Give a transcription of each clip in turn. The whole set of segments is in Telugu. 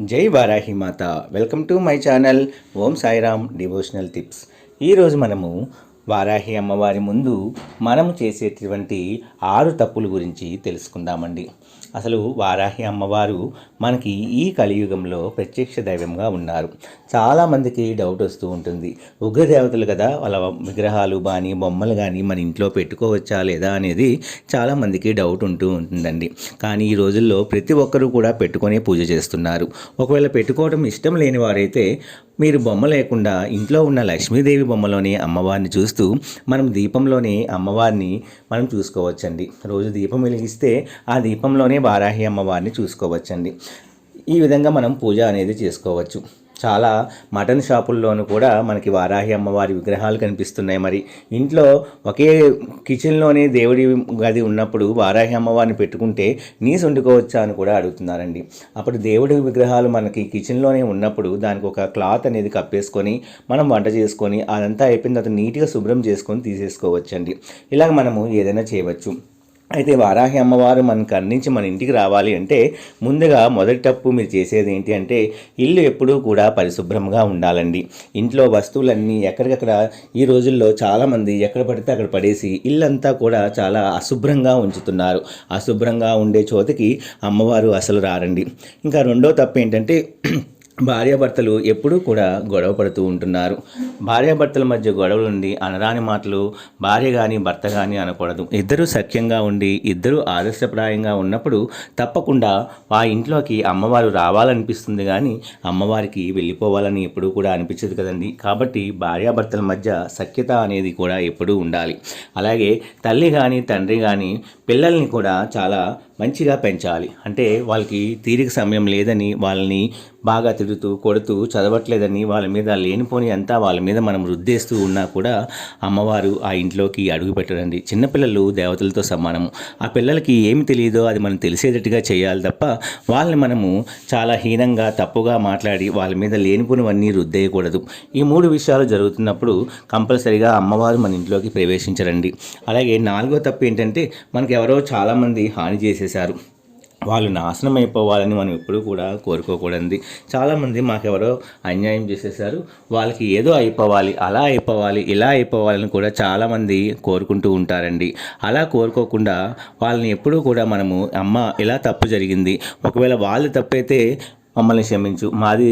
జై వారాహి మాత. Welcome to my channel. Om Sairam devotional tips. ఈరోజు మనము వారాహి అమ్మవారి ముందు మనము చేసేటువంటి ఆరు తప్పుల గురించి తెలుసుకుందామండి. అసలు వారాహి అమ్మవారు మనకి ఈ కలియుగంలో ప్రత్యక్ష దైవంగా ఉన్నారు. చాలామందికి డౌట్ వస్తూ ఉంటుంది. ఉగ్రదేవతలు కదా వాళ్ళ విగ్రహాలు కానీ బొమ్మలు కానీ మన ఇంట్లో పెట్టుకోవచ్చా లేదా అనేది చాలామందికి డౌట్ ఉంటూ ఉంటుందండి. కానీ ఈ రోజుల్లో ప్రతి ఒక్కరూ కూడా పెట్టుకొని పూజ చేస్తున్నారు. ఒకవేళ పెట్టుకోవడం ఇష్టం లేని వారైతే మీరు బొమ్మ లేకుండా ఇంట్లో ఉన్న లక్ష్మీదేవి బొమ్మలోని అమ్మవారిని చూస్తూ మనం దీపంలోని అమ్మవారిని మనం చూసుకోవచ్చండి. రోజు దీపం వెలిగిస్తే ఆ దీపంలోనే వారాహి అమ్మవారిని చూసుకోవచ్చండి. ఈ విధంగా మనం పూజ అనేది చేసుకోవచ్చు. చాలా మటన్ షాపుల్లోనూ కూడా మనకి వారాహి అమ్మవారి విగ్రహాలు కనిపిస్తున్నాయి మరి. ఇంట్లో ఒకే కిచెన్లోనే దేవుడి గది ఉన్నప్పుడు వారాహి అమ్మవారిని పెట్టుకుంటే నీసు వండుకోవచ్చా అని కూడా అడుగుతున్నారండి. అప్పుడు దేవుడి విగ్రహాలు మనకి కిచెన్లోనే ఉన్నప్పుడు దానికి ఒక క్లాత్ అనేది కప్పేసుకొని మనం వంట చేసుకొని అదంతా అయిపోయిన తర్వాత నీట్గా శుభ్రం చేసుకొని తీసేసుకోవచ్చండి. ఇలాగ మనము ఏదైనా చేయవచ్చు. అయితే వారాహి అమ్మవారు మనకు అందించి మన ఇంటికి రావాలి అంటే ముందుగా మొదటి తప్పు మీరు చేసేది ఏంటి అంటే ఇల్లు ఎప్పుడూ కూడా పరిశుభ్రంగా ఉండాలండి. ఇంట్లో వస్తువులన్నీ ఎక్కడికక్కడ ఈ రోజుల్లో చాలామంది ఎక్కడ పడితే అక్కడ పడేసి ఇల్లంతా కూడా చాలా అశుభ్రంగా ఉంచుతున్నారు. అశుభ్రంగా ఉండే చోతకి అమ్మవారు అసలు రారండి. ఇంకా రెండో తప్పు ఏంటంటే భార్యాభర్తలు ఎప్పుడూ కూడా గొడవ పడుతూ ఉంటున్నారు. భార్యాభర్తల మధ్య గొడవలు ఉండి అనరాని మాటలు భార్య కానీ భర్త కానీ అనకూడదు. ఇద్దరు సఖ్యంగా ఉండి ఇద్దరు ఆదర్శప్రాయంగా ఉన్నప్పుడు తప్పకుండా ఆ ఇంట్లోకి అమ్మవారు రావాలనిపిస్తుంది కానీ అమ్మవారికి వెళ్ళిపోవాలని ఎప్పుడూ కూడా అనిపించదు కదండి. కాబట్టి భార్యాభర్తల మధ్య సఖ్యత అనేది కూడా ఎప్పుడూ ఉండాలి. అలాగే తల్లి కానీ తండ్రి కానీ పిల్లల్ని కూడా చాలా మంచిగా పెంచాలి. అంటే వాళ్ళకి తీరిక సమయం లేదని వాళ్ళని బాగా తిడుతూ కొడుతూ చదవట్లేదని వాళ్ళ మీద లేనిపోని అంతా వాళ్ళ మీద మనం రుద్దేస్తూ ఉన్నా కూడా అమ్మవారు ఆ ఇంట్లోకి అడుగు పెట్టరండి. చిన్నపిల్లలు దేవతలతో సమానము. ఆ పిల్లలకి ఏమి తెలియదో అది మనం తెలిసేటట్టుగా చేయాలి తప్ప వాళ్ళని మనము చాలా హీనంగా తప్పుగా మాట్లాడి వాళ్ళ మీద లేనిపోనివన్నీ రుద్దేయకూడదు. ఈ మూడు విషయాలు జరుగుతున్నప్పుడు కంపల్సరిగా అమ్మవారు మన ఇంట్లోకి ప్రవేశించరండి. అలాగే నాలుగో తప్పు ఏంటంటే మనకి ఎవరో చాలామంది హాని చేసేశారు వాళ్ళు నాశనం అయిపోవాలని మనం ఎప్పుడూ కూడా కోరుకోకూడదు చాలామంది మాకెవరో అన్యాయం చేసేసారు వాళ్ళకి ఏదో అయిపోవాలి అలా అయిపోవాలి ఇలా అయిపోవాలని కూడా చాలామంది కోరుకుంటూ ఉంటారండి. అలా కోరుకోకుండా వాళ్ళని ఎప్పుడూ కూడా మనము అమ్మ ఇలా తప్పు జరిగింది ఒకవేళ వాళ్ళు తప్పైతే మమ్మల్ని క్షమించు. మాది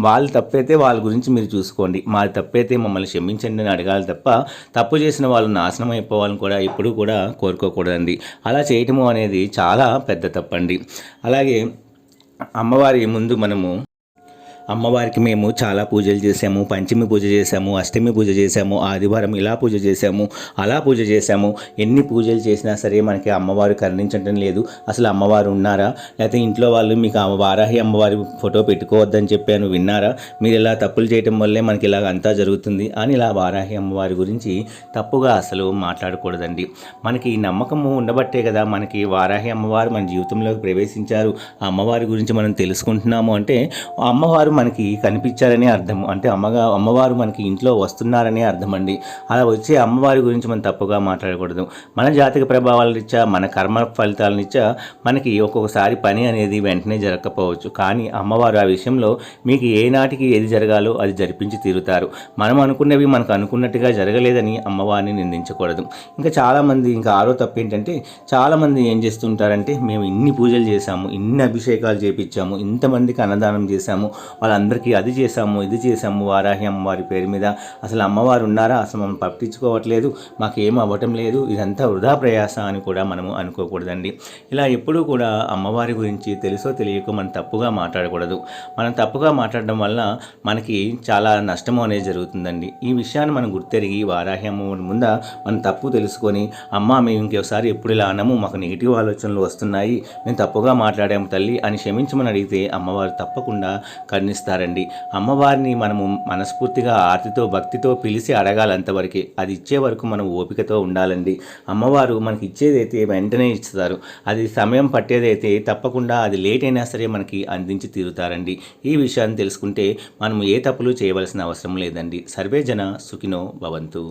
వాళ్ళు తప్పైతే వాళ్ళ గురించి మీరు చూసుకోండి. మాది తప్పైతే మమ్మల్ని క్షమించండి అని అడగాలి తప్ప తప్పు చేసిన వాళ్ళు నాశనం అయిపోవాలని కూడా ఎప్పుడూ కూడా కోరుకోకూడదండి. అలా చేయటము అనేది చాలా పెద్ద తప్పండి. అలాగే అమ్మవారి ముందు మనము అమ్మవారికి మేము చాలా పూజలు చేసాము పంచమి పూజ చేసాము అష్టమి పూజ చేసాము ఆదివారం ఇలా పూజ చేసాము అలా పూజ చేసాము ఎన్ని పూజలు చేసినా సరే మనకి అమ్మవారు కరుణించడం లేదు. అసలు అమ్మవారు ఉన్నారా? లేకపోతే ఇంట్లో వాళ్ళు మీకు వారాహి అమ్మవారి ఫోటో పెట్టుకోవద్దని చెప్పాను విన్నారా? మీరు ఇలా తప్పులు చేయటం వల్లే మనకి ఇలాగ అంతా జరుగుతుంది అని ఇలా వారాహి అమ్మవారి గురించి తప్పుగా అసలు మాట్లాడకూడదండి. మనకి ఈ నమ్మకము ఉండబట్టే కదా మనకి వారాహి అమ్మవారు మన జీవితంలోకి ప్రవేశించారు. అమ్మవారి గురించి మనం తెలుసుకుంటున్నాము అంటే అమ్మవారు మనకి కనిపించారనే అర్థం. అంటే అమ్మగా అమ్మవారు మనకి ఇంట్లో వస్తున్నారనే అర్థం అండి అలా వచ్చే అమ్మవారి గురించి మనం తప్పుగా మాట్లాడకూడదు. మన జాతక ప్రభావాల రీత్యా మన కర్మ ఫలితాల రీత్యా మనకి ఒక్కొక్కసారి పని అనేది వెంటనే జరగకపోవచ్చు. కానీ అమ్మవారు ఆ విషయంలో మీకు ఏనాటికి ఏది జరగాలో అది జరిపించి తీరుతారు. మనం అనుకున్నవి మనకు అనుకున్నట్టుగా జరగలేదని అమ్మవారిని నిందించకూడదు. ఇంకా చాలామంది ఇంకా ఆరో తప్పు ఏంటంటే చాలామంది ఏం చేస్తుంటారంటే మేము ఇన్ని పూజలు చేశాము ఇన్ని అభిషేకాలు చేపించాము ఇంతమందికి అన్నదానం చేశాము వాళ్ళందరికీ అది చేశాము ఇది చేశాము వారాహి అమ్మవారి పేరు మీద. అసలు అమ్మవారు ఉన్నారా? అసలు మనం పట్టించుకోవట్లేదు. మాకేం అవ్వటం లేదు. ఇదంతా వృధా ప్రయాస అని కూడా మనము అనుకోకూడదండి. ఇలా ఎప్పుడూ కూడా అమ్మవారి గురించి తెలుసో తెలియకో మనం తప్పుగా మాట్లాడకూడదు. మనం తప్పుగా మాట్లాడడం వల్ల మనకి చాలా నష్టం అనేది జరుగుతుందండి. ఈ విషయాన్ని మనం గుర్తెరిగి వారాహి అమ్మవారి ముంద మనం తప్పు తెలుసుకొని అమ్మ మేము ఇంకోసారి ఎప్పుడు ఇలా అన్నాము మాకు నెగిటివ్ ఆలోచనలు వస్తున్నాయి. మేము తప్పుగా మాట్లాడాము తల్లి అని క్షమించమని అడిగితే అమ్మవారు తప్పకుండా కరుణిస్తారండి అమ్మవారిని మనము మనస్ఫూర్తిగా ఆర్తితో భక్తితో పిలిచి అడగాలి అంతవరకు అది ఇచ్చే వరకు మనం ఓపికతో ఉండాలండి. అమ్మవారు మనకి ఇచ్చేదైతే వెంటనే ఇస్తారు. అది సమయం పట్టేదైతే తప్పకుండా అది లేట్ అయినా సరే మనకి అందించి తీరుతారండి. ఈ విషయాన్ని తెలుసుకుంటే మనం ఏ తప్పులు చేయవలసిన అవసరం లేదండి. సర్వే జన సుఖినో భవంతు.